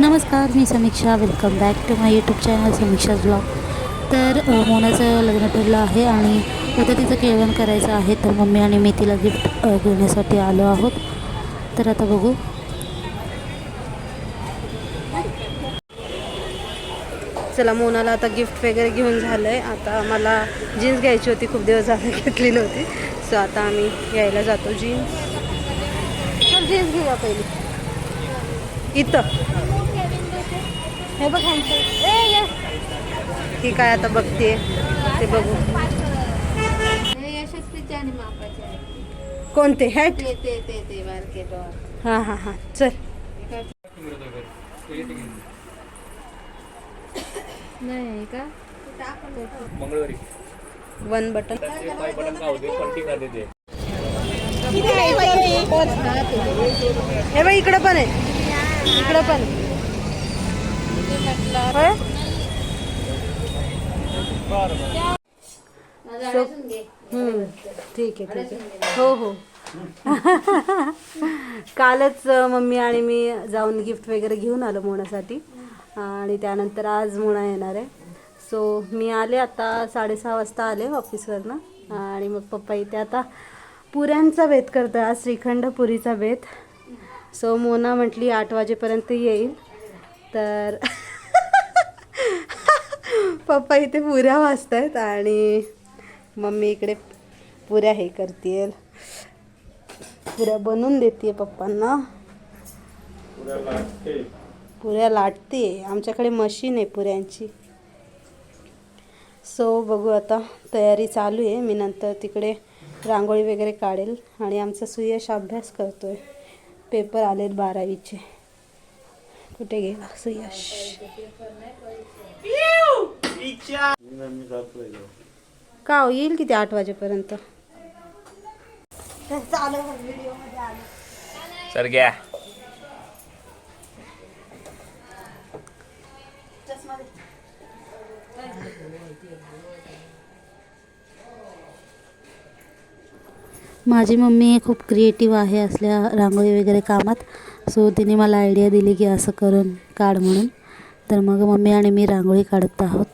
नमस्कार मी Samiksha. Welcome back to my YouTube channel Samiksha blog तर मोनाचं लग्न ठरलं आहे आणि उद्या तिचं केळवण करायचं आहे. तर मम्मी आणि मी तिला गिफ्ट घेण्यासाठी आलो आहोत. तर आता बघू. चला मोनाला आता गिफ्ट वगैरे घेऊन झालं आहे आता मला जीन्स घ्यायची होती खूप दिवस झाले घेतली नव्हती. सो आता आम्ही यायला जातो जीन्स जीन्स घेऊया पहिली. इथं. हे बघ ह्यांचं. ए, ये. ही काय आता बघते ते बघू. हे यशस्वीचे आणि मापाचे आहे. कोणते? हॅट ते ते ते ते मार्केटवर हां हां हां. चल. नाही का? मंगळवारी. वन बटन हे बघ इकडं पण आहे. इकडं पण. आहे. ठीक आहे ठीक आहे. हो हो. कालच मम्मी आणि मी जाऊन गिफ्ट वगैरे घेऊन आलो मोनासाठी. आणि त्यानंतर आज मोना येणार आहे. सो मी आले आता साडेसहा वाजता आले ऑफिसवरनं. आणि मग पप्पा इथे आता पुऱ्यांचा बेत करतो आज श्रीखंड पुरीचा बेत सो मोना म्हटली आठ वाजेपर्यंत येईल. तर पप्पा इथे पुऱ्या वाजतायत आणि मम्मी इकडे पुऱ्या हे करतील पुऱ्या बनवून देते पप्पांना. पुऱ्या लाटते. आमच्याकडे मशीन आहे पुऱ्यांची. सो बघू आता तयारी चालू आहे. मी नंतर तिकडे रांगोळी वगैरे काढेल आणि आमचा सुयश अभ्यास करतोय. पेपर आलेत बारावीचे. कुठे गेला सुयश? का हो, येईल किती आठ वाजेपर्यंत? सर घ्या. माझी मम्मी खूप क्रिएटिव्ह आहे असल्या रांगोळी वगैरे कामात. सो तिने मला आयडिया दिली की असं करून काढ म्हणून. तर मग मम्मी आणि मी रांगोळी काढत आहोत.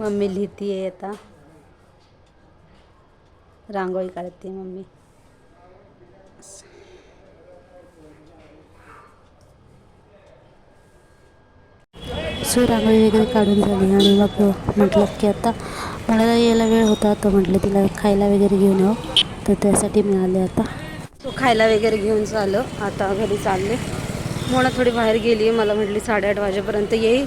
मम्मी लिहिती आहे आता. रांगोळी काढते मम्मी. सो रांगोळी वगैरे काढून झाली आणि मग म्हटलं की आता मला यायला वेळ होता तर म्हटलं तिला खायला वगैरे घेऊन येऊ. तर त्यासाठी मी आले आता. तो खायला वगैरे घेऊन चाललो. आता घरी चालले. मोना थोडी बाहेर गेली मला म्हटली साडेआठ वाजेपर्यंत येईल.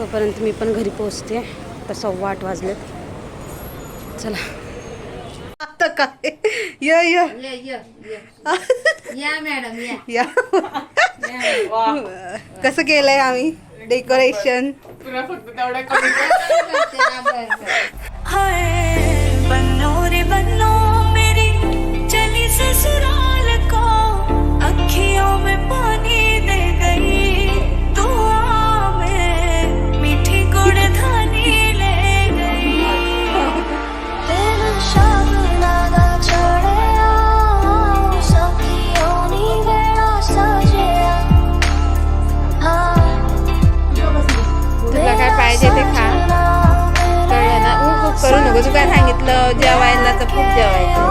तोपर्यंत मी पण घरी पोचते तर सव्वा आठ वाजलेत चला. आता काय? य य. ये मॅडम या. कसं केलंय आम्ही? डेकोरेशन हाय बन्नो रे बन्नो मेरी चली ससुराल. Juga hanya kejauhan, ataupun Jawa itu.